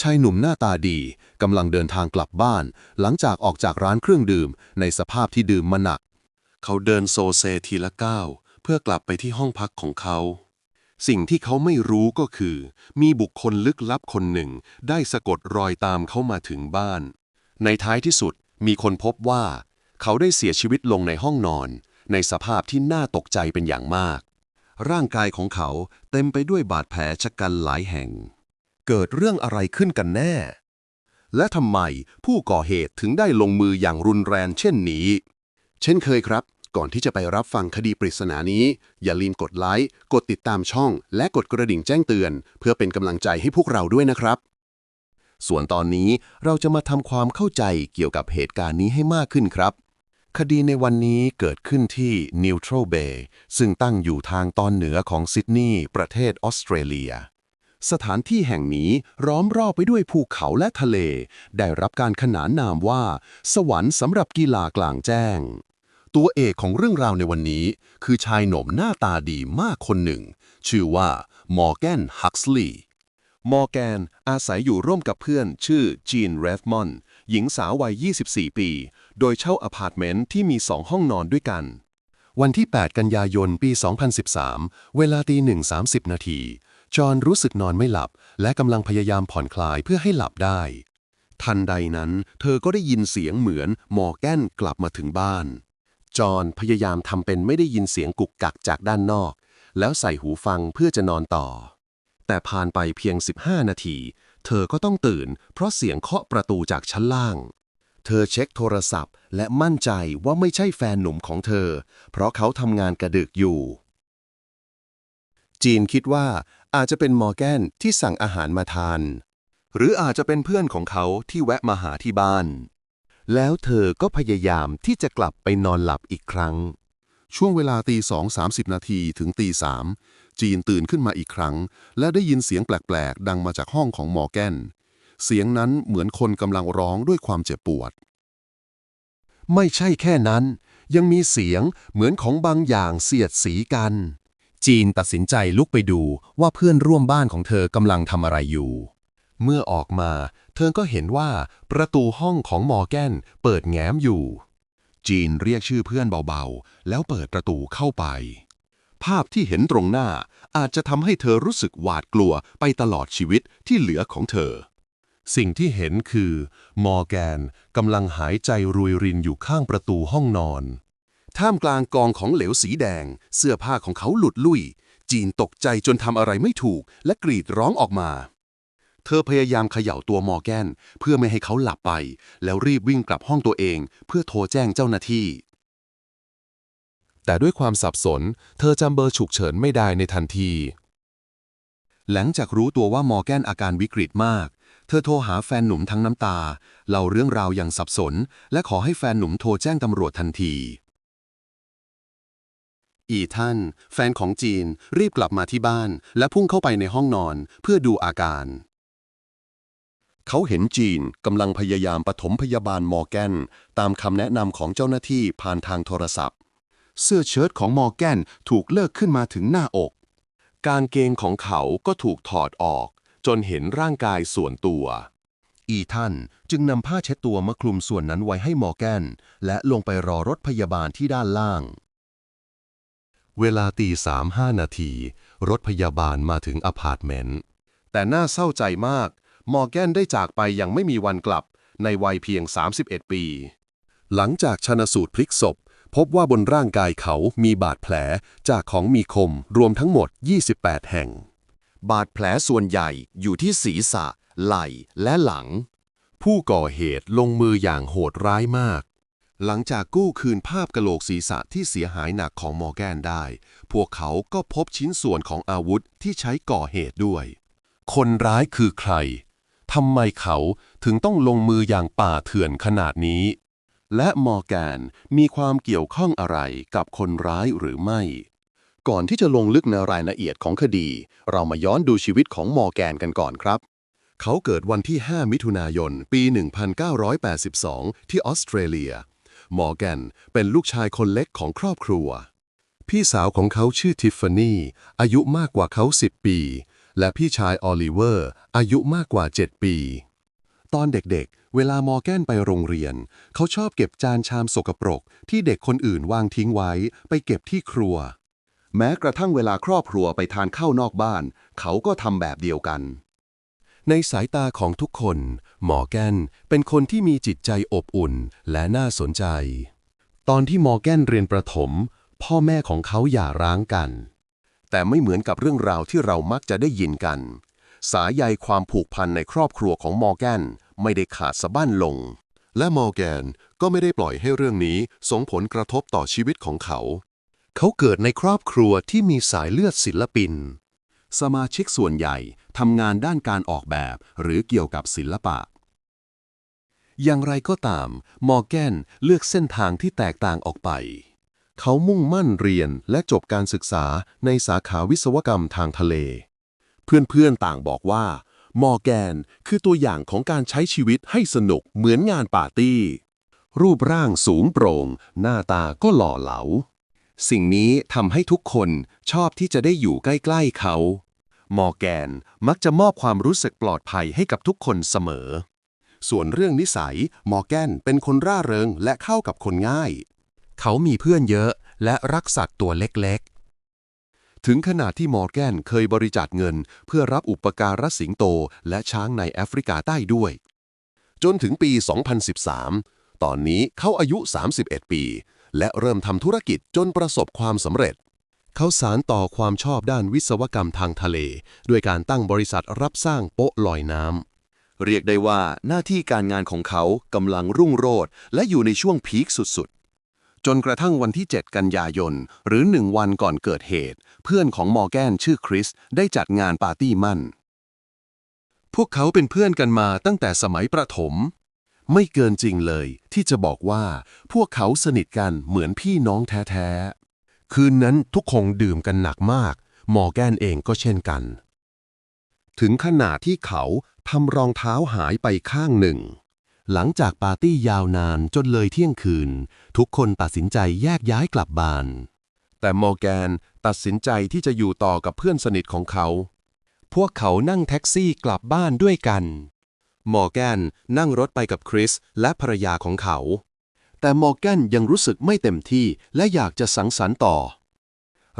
ชายหนุ่มหน้าตาดีกำลังเดินทางกลับบ้าน หลังจากออกจากร้านเครื่องดื่ม ในสภาพที่ดื่มมาหนัก เขาเดินโซเซทีละก้าวเพื่อกลับไปที่ห้องพักของเขา สิ่งที่เขาไม่รู้ก็คือ มีบุคคลลึกลับคนหนึ่ง ได้สะกดรอยตามเขามาถึงบ้าน ในท้ายที่สุดมีคนพบว่า เขาได้เสียชีวิตลงในห้องนอน ในสภาพที่น่าตกใจเป็นอย่างมาก ร่างกายของเขาเต็มไปด้วยบาดแผลชะกันหลายแห่ง เกิดเรื่องอะไรขึ้นกันแน่ และทำไมผู้ก่อเหตุถึงได้ลงมืออย่างรุนแรงเช่นนี้ เช่นเคยครับ ก่อนที่จะไปรับฟังคดีปริศนานี้ อย่าลืมกดไลค์ กดติดตามช่อง และกดกระดิ่งแจ้งเตือน เพื่อเป็นกำลังใจให้พวกเราด้วยนะครับ ส่วนตอนนี้เราจะมาทำความเข้าใจเกี่ยวกับเหตุการณ์นี้ให้มากขึ้นครับคดีในวันนี้เกิดขึ้นที่ Neutral Bay ซึ่งตั้งอยู่ทางตอนเหนือของซิดนีย์ประเทศออสเตรเลีย สถานที่แห่งนี้ล้อมรอบไปด้วยภูเขาและทะเล ได้รับการขนานนามว่า สวรรค์สำหรับกีฬากลางแจ้ง ตัวเอกของเรื่องราวในวันนี้ คือชายหนุ่มหน้าตาดีมากคนหนึ่ง ชื่อว่ามอร์แกนฮักสลีย์มอร์แกนอาศัยอยู่ร่วมกับเพื่อนชื่อจีนเรฟมอนหญิงสาววัย 24 ปี โดยเช่าอพาร์ตเมนต์ที่มีสองห้องนอนด้วยกัน วันที่ 8 กันยายนปี 2013 เวลาตีหนึ่ง30 นาที จอห์นรู้สึกนอนไม่หลับ และกำลังพยายามผ่อนคลายเพื่อให้หลับได้ ทันใดนั้น เธอก็ได้ยินเสียงเหมือนมอร์แกนกลับมาถึงบ้าน จอห์นพยายามทำเป็นไม่ได้ยินเสียงกุกกักจากด้านนอก แล้วใส่หูฟังเพื่อจะนอนต่อ แต่ผ่านไปเพียง 15 นาที เธอก็ต้องตื่น เพราะเสียงเคาะประตูจากชั้นล่าง เธอเช็คโทรศัพท์ และมั่นใจว่าไม่ใช่แฟนหนุ่มของเธอ เพราะเขาทำงานกระดึกอยู่จีนคิดว่า อาจจะเป็นมอร์แกนที่สั่งอาหารมาทาน หรืออาจจะเป็นเพื่อนของเขาที่แวะมาหาที่บ้าน แล้วเธอก็พยายามที่จะกลับไปนอนหลับอีกครั้ง ช่วงเวลาตีสองสามสิบนาทีถึงตีสามจีนตื่นขึ้นมาอีกครั้ง และได้ยินเสียงแปลกๆ ดังมาจากห้องของมอร์แกน เสียงนั้นเหมือนคนกำลังร้องด้วยความเจ็บปวด ไม่ใช่แค่นั้น ยังมีเสียงเหมือนของบางอย่างเสียดสีกัน จีนตัดสินใจลุกไปดูว่าเพื่อนร่วมบ้านของเธอกำลังทำอะไรอยู่ เมื่อออกมา เธอก็เห็นว่าประตูห้องของมอร์แกนเปิดแง้มอยู่ จีนเรียกชื่อเพื่อนเบาๆ แล้วเปิดประตูเข้าไป ภาพที่เห็นตรงหน้าอาจจะทำให้เธอรู้สึกหวาดกลัวไปตลอดชีวิตที่เหลือของเธอ สิ่งที่เห็นคือมอร์แกนกำลังหายใจรวยรินอยู่ข้างประตูห้องนอน ท่ามกลางกองของเหลวสีแดง เสื้อผ้าของเขาหลุดลุ่ย จีนตกใจจนทำอะไรไม่ถูก และกรีดร้องออกมา เธอพยายามเขย่าตัวมอร์แกน เพื่อไม่ให้เขาหลับไป แล้วรีบวิ่งกลับห้องตัวเอง เพื่อโทรแจ้งเจ้าหน้าที่ แต่ด้วยความสับสน เธอจำเบอร์ฉุกเฉินไม่ได้ในทันที หลังจากรู้ตัวว่ามอร์แกนอาการวิกฤตมากเธอโทรหาแฟนหนุ่มทั้งน้ำตา เล่าเรื่องราวอย่างสับสน และขอให้แฟนหนุ่มโทรแจ้งตำรวจทันที อีท่าน แฟนของจีน รีบกลับมาที่บ้าน และพุ่งเข้าไปในห้องนอนเพื่อดูอาการ เขาเห็นจีนกำลังพยายามปฐมพยาบาลมอร์แกน ตามคำแนะนำของเจ้าหน้าที่ผ่านทางโทรศัพท์ เสื้อเชิ้ตของมอร์แกนถูกเลิกขึ้นมาถึงหน้าอก กางเกงของเขาก็ถูกถอดออก จนเห็นร่างกายส่วนตัว อีท่านจึงนำผ้าเช็ดตัวมาคลุมส่วนนั้นไว้ให้มอร์แกน และลงไปรอรถพยาบาลที่ด้านล่าง เวลาตีสามห้านาที รถพยาบาลมาถึงอพาร์ตเมนต์ แต่น่าเศร้าใจมาก มอร์แกนได้จากไปอย่างไม่มีวันกลับ ในวัยเพียง 31 ปี หลังจากชนสูตรพลิกศพ พบว่าบนร่างกายเขามีบาดแผลจากของมีคมรวมทั้งหมด 28 แห่ง บาดแผลส่วนใหญ่อยู่ที่ศีรษะ ไหล่และหลัง ผู้ก่อเหตุลงมืออย่างโหดร้ายมาก หลังจากกู้คืนภาพกะโหลกศีรษะที่เสียหายหนักของมอร์แกนได้ พวกเขาก็พบชิ้นส่วนของอาวุธที่ใช้ก่อเหตุด้วย คนร้ายคือใคร ทำไมเขาถึงต้องลงมืออย่างป่าเถื่อนขนาดนี้ และมอร์แกนมีความเกี่ยวข้องอะไรกับคนร้ายหรือไม่ ก่อนที่จะลงลึกในรายละเอียดของคดี เรามาย้อนดูชีวิตของมอร์แกนกันก่อนครับเขาเกิดวันที่ 5 มิถุนายน ปี 1982 ที่ออสเตรเลีย มอร์แกน เป็นลูกชายคนเล็กของครอบครัว พี่สาวของเขาชื่อทิฟฟานี่ อายุมากกว่าเขา 10 ปี และพี่ชายออลิเวอร์ อายุมากกว่า 7 ปี ตอนเด็กๆ เวลามอร์แกนไปโรงเรียน เขาชอบเก็บจานชามสกปรก ที่เด็กคนอื่นวางทิ้งไว้ ไปเก็บที่ครัว แม้กระทั่งเวลาครอบครัวไปทานข้าวนอกบ้าน เขาก็ทำแบบเดียวกัน ในสายตาของทุกคน หมอแกนเป็นคนที่มีจิตใจอบอุ่นและน่าสนใจ ตอนที่มอร์แกนเรียนประถม พ่อแม่ของเขาหย่าร้างกัน แต่ไม่เหมือนกับเรื่องราวที่เรามักจะได้ยินกัน สายใยความผูกพันในครอบครัวของมอร์แกนไม่ได้ขาดสะบั้นลง และมอร์แกนก็ไม่ได้ปล่อยให้เรื่องนี้ส่งผลกระทบต่อชีวิตของเขา เขาเกิดในครอบครัวที่มีสายเลือดศิลปิน สมาชิกส่วนใหญ่ ทำงานด้านการออกแบบ หรือเกี่ยวกับศิลปะ อย่างไรก็ตาม มอร์แกนเลือกเส้นทางที่แตกต่างออกไป เขามุ่งมั่นเรียนและจบการศึกษาในสาขาวิศวกรรมทางทะเล เพื่อนๆต่างบอกว่ามอร์แกนคือตัวอย่างของการใช้ชีวิตให้สนุกเหมือนงานปาร์ตี้ รูปร่างสูงโปร่ง หน้าตาก็หล่อเหลา สิ่งนี้ทำให้ทุกคนชอบที่จะได้อยู่ใกล้ ๆเขา มอร์แกนมักจะมอบความรู้สึกปลอดภัยให้กับทุกคนเสมอ ส่วนเรื่องนิสัย มอร์แกนเป็นคนร่าเริงและเข้ากับคนง่าย เขามีเพื่อนเยอะและรักสัตว์ตัวเล็กๆ ถึงขนาดที่มอร์แกนเคยบริจาคเงิน เพื่อรับอุปการะสิงโตและช้างในแอฟริกาใต้ด้วย จนถึงปี 2013 ตอนนี้เขาอายุ 31 ปี และเริ่มทำธุรกิจจนประสบความสำเร็จ เขาสารต่อความชอบด้านวิศวกรรมทางทะเล ด้วยการตั้งบริษัทรับสร้างโป๊ะลอยน้ำ เรียกได้ว่าหน้าที่การงานของเขากำลังรุ่งโรจน์และอยู่ในช่วงพีคสุดๆ จนกระทั่งวันที่ 7 กันยายน หรือหนึ่งวันก่อนเกิดเหตุ เพื่อนของมอร์แกนชื่อคริสได้จัดงานปาร์ตี้มั่น พวกเขาเป็นเพื่อนกันมาตั้งแต่สมัยประถม ไม่เกินจริงเลยที่จะบอกว่าพวกเขาสนิทกันเหมือนพี่น้องแท้ๆ คืนนั้นทุกคงดื่มกันหนักมาก มอร์แกนเองก็เช่นกัน ถึงขนาดที่เขาทำรองเท้าหายไปข้างหนึ่ง หลังจากปาร์ตี้ยาวนานจนเลยเที่ยงคืน ทุกคนตัดสินใจแยกย้ายกลับบ้าน แต่มอร์แกนตัดสินใจที่จะอยู่ต่อกับเพื่อนสนิทของเขา พวกเขานั่งแท็กซี่กลับบ้านด้วยกัน มอร์แกนนั่งรถไปกับคริสและภรรยาของเขา แต่มอร์แกนยังรู้สึกไม่เต็มที่และอยากจะสังสรรค์ต่อ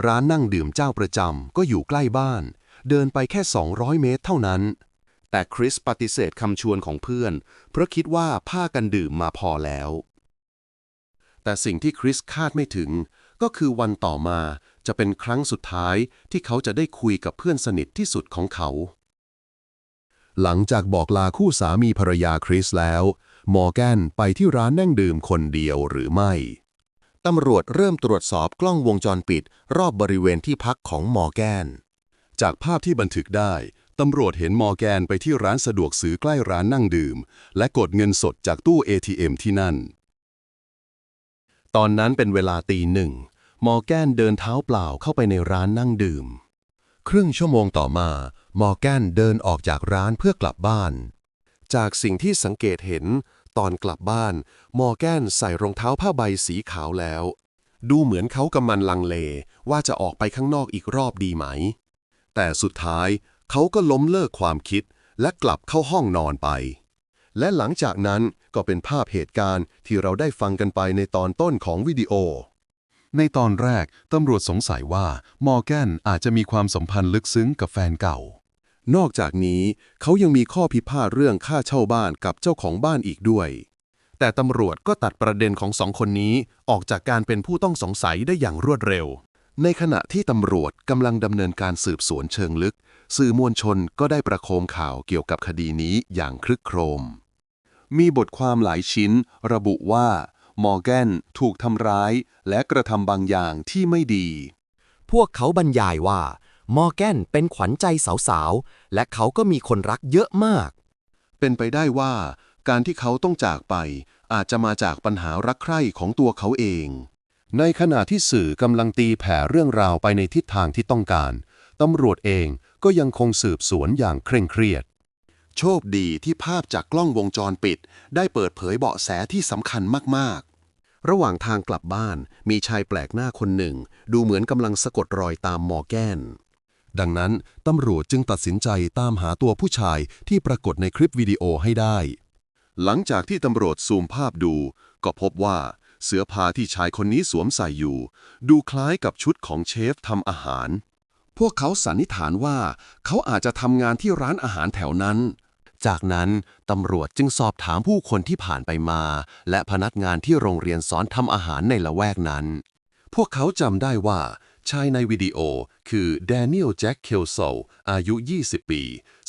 ร้านนั่งดื่มเจ้าประจำก็อยู่ใกล้บ้าน เดินไปแค่ 200 เมตรเท่านั้น แต่คริสปฏิเสธคำชวนของเพื่อน เพราะคิดว่าผ้ากันดื่มมาพอแล้ว แต่สิ่งที่คริสคาดไม่ถึง ก็คือวันต่อมาจะเป็นครั้งสุดท้ายที่เขาจะได้คุยกับเพื่อนสนิทที่สุดของเขา หลังจากบอกลาคู่สามีภรรยาคริสแล้ว มอร์แกนไปที่ร้านนั่งดื่มคนเดียวหรือไม่ ตำรวจเริ่มตรวจสอบกล้องวงจรปิด รอบบริเวณที่พักของมอร์แกน จากภาพที่บันทึกได้ ตำรวจเห็นมอร์แกนไปที่ร้านสะดวกซื้อใกล้ร้านนั่งดื่ม และกดเงินสดจากตู้ ATM ที่นั่น ตอนนั้นเป็นเวลาตีหนึ่ง มอร์แกนเดินเท้าเปล่าเข้าไปในร้านนั่งดื่ม ครึ่งชั่วโมงต่อมา มอร์แกนเดินออกจากร้านเพื่อกลับบ้าน จากสิ่งที่สังเกตเห็น ตอนกลับบ้าน มอร์แกนใส่รองเท้าผ้าใบสีขาวแล้ว ดูเหมือนเขากำลังลังเล ว่าจะออกไปข้างนอกอีกรอบดีไหม แต่สุดท้ายเขาก็ล้มเลิกความคิด และกลับเข้าห้องนอนไป และหลังจากนั้นก็เป็นภาพเหตุการณ์ที่เราได้ฟังกันไปในตอนต้นของวิดีโอในตอนแรก ตำรวจสงสัยว่า มอร์แกนอาจจะมีความสัมพันธ์ลึกซึ้งกับแฟนเก่า นอกจากนี้เขายังมีข้อพิพาทเรื่องค่าเช่าบ้านกับเจ้าของบ้านอีกด้วย แต่ตำรวจก็ตัดประเด็นของสองคนนี้ออกจากการเป็นผู้ต้องสงสัยได้อย่างรวดเร็ว ในขณะที่ตำรวจกำลังดำเนินการสืบสวนเชิงลึก สื่อมวลชนก็ได้ประโคมข่าวเกี่ยวกับคดีนี้อย่างคลึกโครม มีบทความหลายชิ้น ระบุว่ามอร์แกนถูกทำร้าย และกระทำบางอย่างที่ไม่ดี พวกเขาบรรยายว่า มอร์แกนเป็นขวัญใจสาวๆ และเขาก็มีคนรักเยอะมาก เป็นไปได้ว่า การที่เขาต้องจากไป อาจจะมาจากปัญหารักใคร่ของตัวเขาเอง ในขณะที่สื่อกำลังตีแผ่เรื่องราวไปในทิศทางที่ต้องการตำรวจเองก็ยังคงสืบสวนอย่างเคร่งเครียด โชคดีที่ภาพจากกล้องวงจรปิด ได้เปิดเผยเบาะแสที่สำคัญมากๆ ระหว่างทางกลับบ้านมีชายแปลกหน้าคนหนึ่ง ดูเหมือนกำลังสะกดรอยตามมอร์แกน ดังนั้นตำรวจจึงตัดสินใจตามหาตัวผู้ชายที่ปรากฏในคลิปวิดีโอให้ได้ หลังจากที่ตำรวจซูมภาพดู ก็พบว่าเสื้อผ้าที่ชายคนนี้สวมใส่อยู่ ดูคล้ายกับชุดของเชฟทำอาหาร พวกเขาสันนิษฐานว่า เขาอาจจะทำงานที่ร้านอาหารแถวนั้น จากนั้นตำรวจจึงสอบถามผู้คนที่ผ่านไปมา และพนักงานที่โรงเรียนสอนทำอาหารในละแวกนั้น พวกเขาจำได้ว่า ชายในวิดีโอคือแดเนียลแจ็คเคลโซอายุ 20 ปี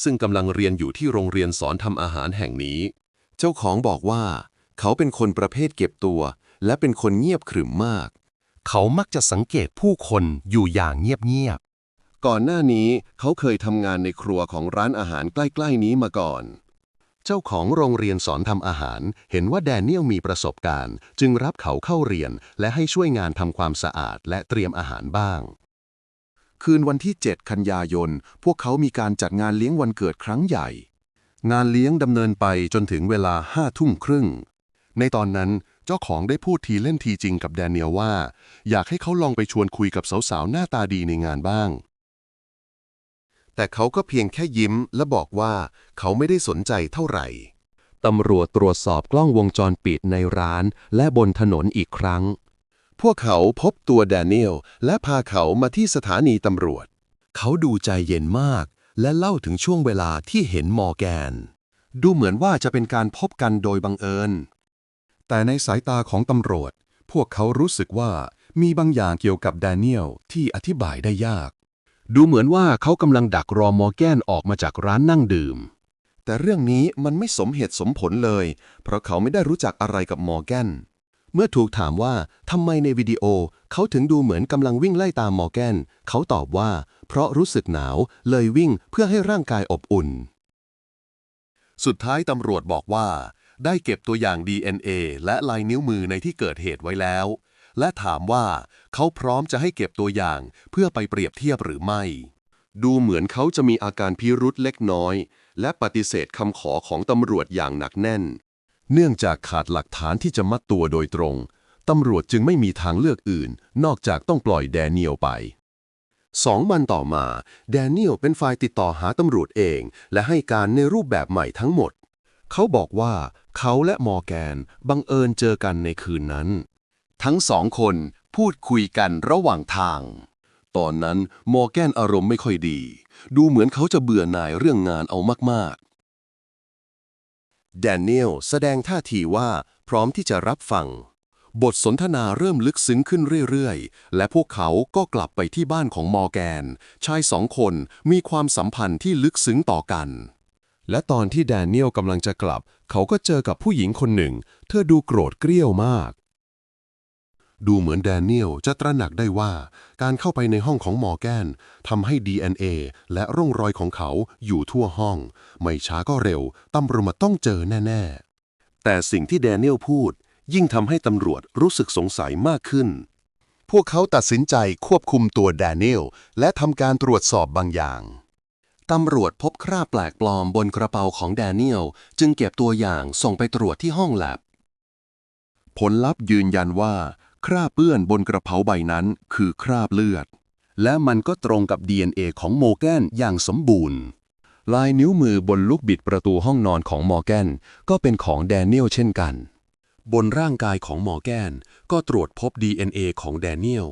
ซึ่งกำลังเรียนอยู่ที่โรงเรียนสอนทำอาหารแห่งนี้ เจ้าของบอกว่า เขาเป็นคนประเภทเก็บตัว และเป็นคนเงียบขรึมมาก เขามักจะสังเกตผู้คนอยู่อย่างเงียบๆ ก่อนหน้านี้เขาเคยทำงานในครัวของร้านอาหารใกล้ ๆ นี้มาก่อน เจ้าของโรงเรียนสอนทำอาหาร เห็นว่าแดเนียลมีประสบการณ์ จึงรับเขาเข้าเรียนและให้ช่วยงานทำความสะอาดและเตรียมอาหารบ้าง คืนวันที่ 7 กันยายน พวกเขามีการจัดงานเลี้ยงวันเกิดครั้งใหญ่ งานเลี้ยงดำเนินไปจนถึงเวลาห้าทุ่มครึ่ง ในตอนนั้นเจ้าของได้พูดทีเล่นทีจริงกับแดเนียลว่า อยากให้เขาลองไปชวนคุยกับสาวๆหน้าตาดีในงานบ้าง แต่เขาก็เพียงแค่ยิ้มและบอกว่าเขาไม่ได้สนใจเท่าไหร่ ตำรวจตรวจสอบกล้องวงจรปิดในร้านและบนถนนอีกครั้ง พวกเขาพบตัวแดเนียลและพาเขามาที่สถานีตำรวจ เขาดูใจเย็นมาก และเล่าถึงช่วงเวลาที่เห็นมอร์แกน ดูเหมือนว่าจะเป็นการพบกันโดยบังเอิญ แต่ในสายตาของตำรวจ พวกเขารู้สึกว่ามีบางอย่างเกี่ยวกับแดเนียลที่อธิบายได้ยาก ดูเหมือนว่าเขากำลังดักรอมอร์แกนออกมาจากร้านนั่งดื่ม แต่เรื่องนี้มันไม่สมเหตุสมผลเลย เพราะเขาไม่ได้รู้จักอะไรกับมอร์แกน เมื่อถูกถามว่าทำไมในวิดีโอ เขาถึงดูเหมือนกำลังวิ่งไล่ตามมอร์แกน เขาตอบว่า เพราะรู้สึกหนาวเลยวิ่งเพื่อให้ร่างกายอบอุ่น สุดท้ายตำรวจบอกว่า ได้เก็บตัวอย่าง DNA และลายนิ้วมือในที่เกิดเหตุไว้แล้ว และถามว่าเขาพร้อมจะให้เก็บตัวอย่างเพื่อไปเปรียบเทียบหรือไม่ ดูเหมือนเขาจะมีอาการพิรุษเล็กน้อย และปฏิเสธคำขอของตำรวจอย่างหนักแน่น เนื่องจากขาดหลักฐานที่จะมัดตัวโดยตรง ตำรวจจึงไม่มีทางเลือกอื่น นอกจากต้องปล่อยแดเนียลไปสองวันต่อมา แดเนียลเป็นฝ่ายติดต่อหาตำรวจเอง และให้การในรูปแบบใหม่ทั้งหมด เขาบอกว่าเขาและมอร์แกนบังเอิญเจอกันในคืนนั้น ทั้งสองคนพูดคุยกันระหว่างทาง ตอนนั้นมอร์แกนอารมณ์ไม่ค่อยดี ดูเหมือนเขาจะเบื่อหน่ายเรื่องงานเอามากๆ แดเนียลแสดงท่าทีว่าพร้อมที่จะรับฟัง บทสนทนาเริ่มลึกซึ้งขึ้นเรื่อยๆ และพวกเขาก็กลับไปที่บ้านของมอร์แกน ชายสองคนมีความสัมพันธ์ที่ลึกซึ้งต่อกันและตอนที่แดเนียลกำลังจะกลับ เขาก็เจอกับผู้หญิงคนหนึ่ง เธอดูโกรธเกรี้ยวมาก ดูเหมือนแดเนียลจะตระหนักได้ว่า การเข้าไปในห้องของมอร์แกนทำให้ DNA และร่องรอยของเขาอยู่ทั่วห้อง ไม่ช้าก็เร็ว ตำรวจต้องเจอแน่ ๆ แต่สิ่งที่แดเนียลพูด ยิ่งทำให้ตำรวจรู้สึกสงสัยมากขึ้น พวกเขาตัดสินใจควบคุมตัวแดเนียลและทำการตรวจสอบบางอย่างตำรวจพบคราบแปลกปลอมบนกระเป๋าของแดเนียลจึงเก็บตัวอย่างส่งไปตรวจที่ห้องแลบผลลัพธ์ยืนยันว่า คราบเปื้อนบนกระเป๋าใบนั้นคือคราบเลือด และมันก็ตรงกับ DNA ของโมแกนอย่างสมบูรณ์ ลายนิ้วมือบนลูกบิดประตูห้องนอนของมอร์แกนก็เป็นของแดเนียลเช่นกัน บนร่างกายของมอร์แกนก็ตรวจพบ DNA ของแดเนียล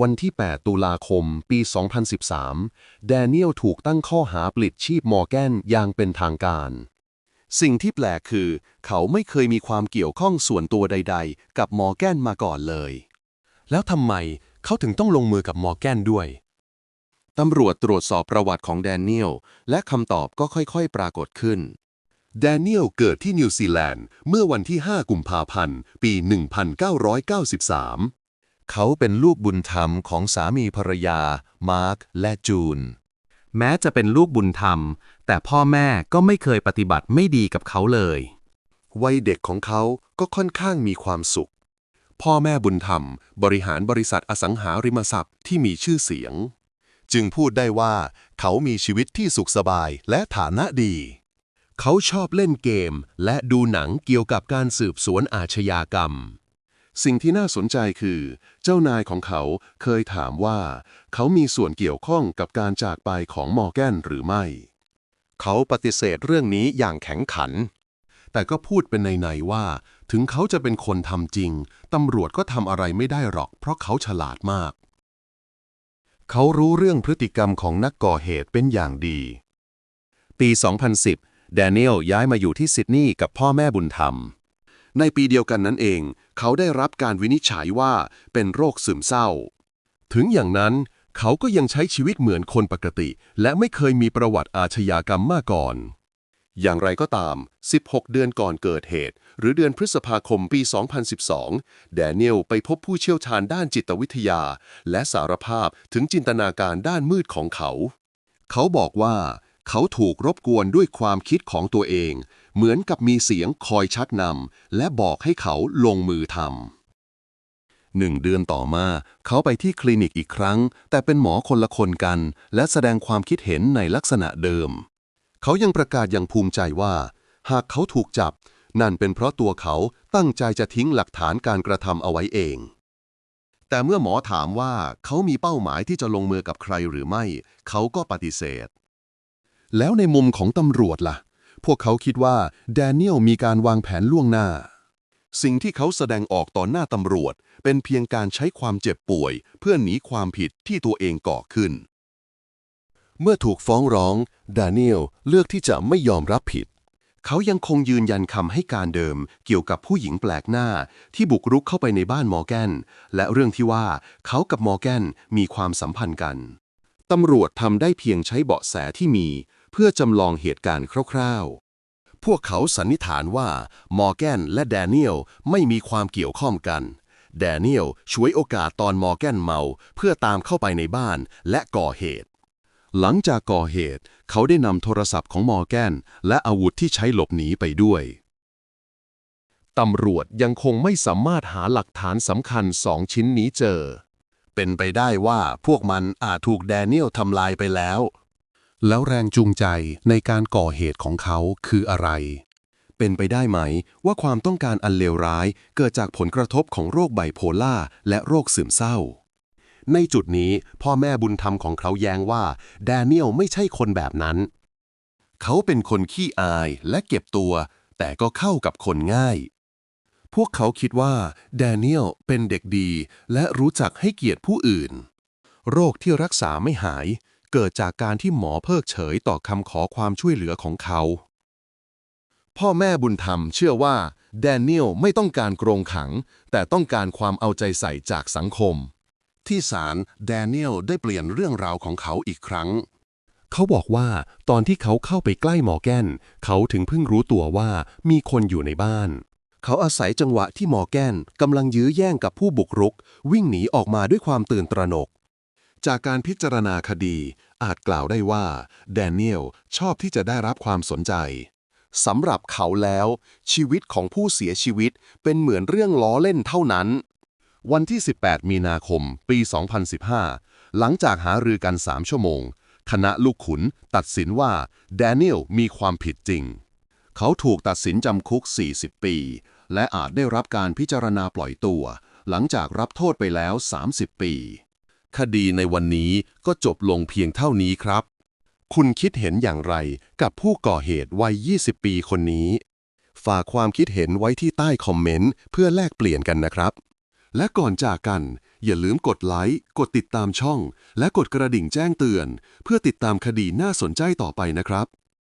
วันที่ 8 ตุลาคม ปี 2013 แดเนียลถูกตั้งข้อหาปลิดชีพมอร์แกนอย่างเป็นทางการ สิ่งที่แปลกคือ เขาไม่เคยมีความเกี่ยวข้องส่วนตัวใด ๆ กับมอร์แกนมาก่อนเลย แล้วทำไมเขาถึงต้องลงมือกับมอร์แกนด้วย ตำรวจตรวจสอบประวัติของแดเนียล และคำตอบก็ค่อยๆ ปรากฏขึ้น แดเนียลเกิดที่นิวซีแลนด์ เมื่อวันที่ 5 กุมภาพันธ์ ปี 1993 เขาเป็นลูกบุญธรรมของสามีภรรยา มาร์ค และจูน แม้จะเป็นลูกบุญธรรม แต่พ่อแม่ก็ไม่เคยปฏิบัติไม่ดีกับเขาเลย วัยเด็กของเขาก็ค่อนข้างมีความสุข พ่อแม่บุญธรรม บริหารบริษัทอสังหาริมทรัพย์ที่มีชื่อเสียง จึงพูดได้ว่า เขามีชีวิตที่สุขสบายและฐานะดี เขาชอบเล่นเกมและดูหนังเกี่ยวกับการสืบสวนอาชญากรรม สิ่งที่น่าสนใจคือ เจ้านายของเขาเคยถามว่า เขามีส่วนเกี่ยวข้องกับการจากไปของมอร์แกนหรือไม่ เขาปฏิเสธเรื่องนี้อย่างแข็งขัน แต่ก็พูดเป็นในๆว่า ถึงเขาจะเป็นคนทำจริง ตำรวจก็ทำอะไรไม่ได้หรอก เพราะเขาฉลาดมาก เขารู้เรื่องพฤติกรรมของนักก่อเหตุเป็นอย่างดี ปี 2010 แดเนียลย้ายมาอยู่ที่ซิดนีย์กับพ่อแม่บุญธรรม ในปีเดียวกันนั้นเอง เขาได้รับการวินิจฉัยว่าเป็นโรคซึมเศร้า ถึงอย่างนั้นเขาก็ยังใช้ชีวิตเหมือนคนปกติ และไม่เคยมีประวัติอาชญากรรมมาก่อน อย่างไรก็ตาม 16 เดือนก่อนเกิดเหตุ หรือเดือนพฤษภาคมปี 2012 แดเนียลไปพบผู้เชี่ยวชาญด้านจิตวิทยา และสารภาพถึงจินตนาการด้านมืดของเขา เขาบอกว่า เขาถูกรบกวนด้วยความคิดของตัวเอง เหมือนกับมีเสียงคอยชักนำและบอกให้เขาลงมือทำหนึ่งเดือนต่อมา เขาไปที่คลินิกอีกครั้ง แต่เป็นหมอคนละคนกัน และแสดงความคิดเห็นในลักษณะเดิม เขายังประกาศอย่างภูมิใจว่า หากเขาถูกจับ นั่นเป็นเพราะตัวเขาตั้งใจจะทิ้งหลักฐานการกระทำเอาไว้เองแต่เมื่อหมอถามว่าเขามีเป้าหมายที่จะลงมือกับใครหรือไม่ เขาก็ปฏิเสธ แล้วในมุมของตำรวจล่ะ พวกเขาคิดว่าแดเนียลมีการวางแผนล่วงหน้า สิ่งที่เขาแสดงออกต่อหน้าตำรวจ เป็นเพียงการใช้ความเจ็บป่วย เพื่อหนีความผิดที่ตัวเองก่อขึ้น เมื่อถูกฟ้องร้องดาเนียลเลือกที่จะไม่ยอมรับผิด เขายังคงยืนยันคำให้การเดิมเกี่ยวกับผู้หญิงแปลกหน้า ที่บุกรุกเข้าไปในบ้านมอร์แกน และเรื่องที่ว่าเขากับมอร์แกนมีความสัมพันธ์กันตำรวจทำได้เพียงใช้เบาะแสที่มี เพื่อจำลองเหตุการณ์คร่าวๆ พวกเขาสันนิษฐานว่ามอร์แกนและแดเนียลไม่มีความเกี่ยวข้องกัน แดเนียลช่วยโอกาสตอนมอร์แกนเมาเพื่อตามเข้าไปในบ้านและก่อเหตุ หลังจากก่อเหตุ เขาได้นำโทรศัพท์ของมอร์แกนและอาวุธที่ใช้หลบหนีไปด้วยตำรวจยังคงไม่สามารถหาหลักฐานสำคัญสองชิ้นนี้เจอ เป็นไปได้ว่าพวกมันอาจถูกแดเนียลทำลายไปแล้ว แล้วแรงจูงใจในการก่อเหตุของเขาคืออะไร เป็นไปได้ไหมว่าความต้องการอันเลวร้าย เกิดจากผลกระทบของโรคไบโพล่าและโรคซึมเศร้า ในจุดนี้พ่อแม่บุญธรรมของเขาแย้งว่า แดเนียลไม่ใช่คนแบบนั้น เขาเป็นคนขี้อายและเก็บตัว แต่ก็เข้ากับคนง่าย พวกเขาคิดว่าแดเนียลเป็นเด็กดีและรู้จักให้เกียรติผู้อื่น โรคที่รักษาไม่หาย เกิดจากการที่หมอเพิกเฉยต่อคำขอความช่วยเหลือของเขา พ่อแม่บุญธรรมเชื่อว่าแดเนียลไม่ต้องการกรงขัง แต่ต้องการความเอาใจใส่จากสังคม ที่ศาลแดเนียลได้เปลี่ยนเรื่องราวของเขาอีกครั้ง เขาบอกว่าตอนที่เขาเข้าไปใกล้มอร์แกน เขาถึงเพิ่งรู้ตัวว่ามีคนอยู่ในบ้าน เขาอาศัยจังหวะที่มอร์แกนกำลังยื้อแย่งกับผู้บุกรุก วิ่งหนีออกมาด้วยความตื่นตระหนก จากการพิจารณาคดี อาจกล่าวได้ว่าแดเนียลชอบที่จะได้รับความสนใจสำหรับเขาแล้ว ชีวิตของผู้เสียชีวิตเป็นเหมือนเรื่องล้อเล่นเท่านั้น วันที่ 18 มีนาคม ปี 2015 หลังจากหารือกัน 3 ชั่วโมง คณะลูกขุนตัดสินว่าแดเนียลมีความผิดจริง เขาถูกตัดสินจำคุก 40 ปี และอาจได้รับการพิจารณาปล่อยตัว หลังจากรับโทษไปแล้ว 30 ปี คดีในวันนี้ก็จบลงเพียงเท่านี้ครับ คุณคิดเห็นอย่างไรกับผู้ก่อเหตุวัย 20 ปีคนนี้ ฝากความคิดเห็นไว้ที่ใต้คอมเมนต์เพื่อแลกเปลี่ยนกันนะครับ และก่อนจากกัน อย่าลืมกดไลค์ กดติดตามช่อง และกดกระดิ่งแจ้งเตือน เพื่อติดตามคดีน่าสนใจต่อไปนะครับ